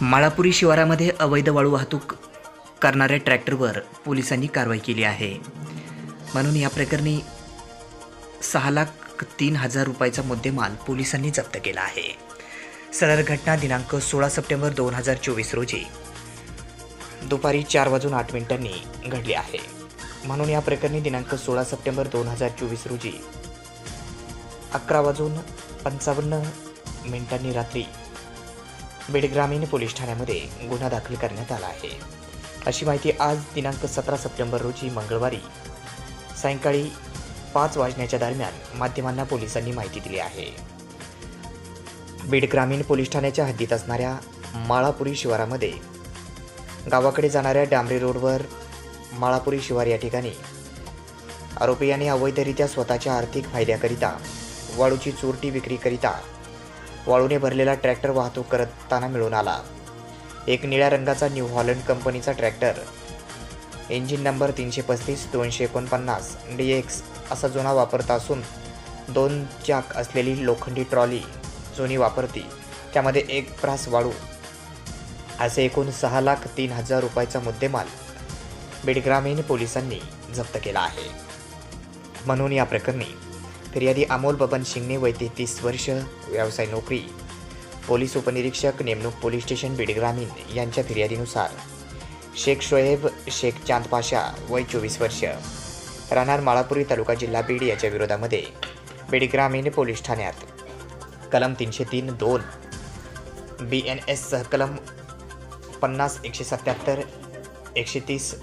माळापुरी शिवारामध्ये अवैध वाळू वाहतूक करणाऱ्या ट्रॅक्टरवर पोलिसांनी कारवाई केली आहे. म्हणून या प्रकरणी सहा लाख तीन हजार रुपयाचा मुद्देमाल पोलिसांनी जप्त केला आहे. सदर घटना दिनांक सोळा सप्टेंबर दोन हजार चोवीस रोजी दुपारी चार वाजून आठ मिनिटांनी घडली आहे. म्हणून या प्रकरणी दिनांक सोळा सप्टेंबर दोन हजार चोवीस रोजी अकरा वाजून पंचावन्न मिनिटांनी रात्री बीड ग्रामीण पोलीस ठाण्यामध्ये गुन्हा दाखल करण्यात आला आहे. अशी माहिती आज दिनांक सतरा सप्टेंबर रोजी मंगळवारी सायंकाळी पाच वाजण्याच्या दरम्यान माध्यमांना पोलिसांनी माहिती दिली आहे. बीड ग्रामीण पोलीस ठाण्याच्या हद्दीत असणाऱ्या माळापुरी शिवारामध्ये गावाकडे जाणाऱ्या डांबरी रोडवर माळापुरी शिवार या ठिकाणी आरोपी यांनी अवैधरित्या स्वतःच्या आर्थिक फायद्याकरिता वाळूची चोरटी विक्रीकरिता वाळूने भरलेला ट्रॅक्टर वाहतूक करताना मिळून आला. एक निळ्या रंगाचा न्यू हॉलंड कंपनीचा ट्रॅक्टर. इंजिन नंबर तीनशे पस्तीस दोनशे एकोणपन्नास डी एक्स असा जुना वापरता असून दोन चाक असलेली लोखंडी ट्रॉली जुनी वापरती. त्यामध्ये एक प्रास वाळू असे एकूण सहा लाख तीन हजार रुपयाचा मुद्देमाल बीड ग्रामीण पोलिसांनी जप्त केला आहे. म्हणून या प्रकरणी फिर्यादी अमोल बबन शिंगणे वय तेहतीस वर्ष व्यवसाय नोकरी. पोलीस उपनिरीक्षक नेमणूक पोलीस स्टेशन बीड ग्रामीण यांच्या फिर्यादीनुसार. शेख शोएब शेख चांद पाशा वय चोवीस वर्ष. राहणार माळापुरी तालुका जिल्हा बीड याच्या विरोधामध्ये बीड ग्रामीण पोलीस ठाण्यात. कलम तीनशे तीन दोन. बी एन एस सहकलम पन्नास एकशे सत्याहत्तर एकशे तीस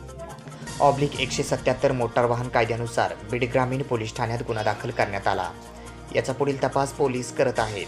ऑब्लिक एकशे सत्याहत्तर मोटार वाहन कायद्यानुसार बीड ग्रामीण पोलीस ठाण्यात गुन्हा दाखल करण्यात आला. याचा पुढील तपास पोलीस करत आहेत.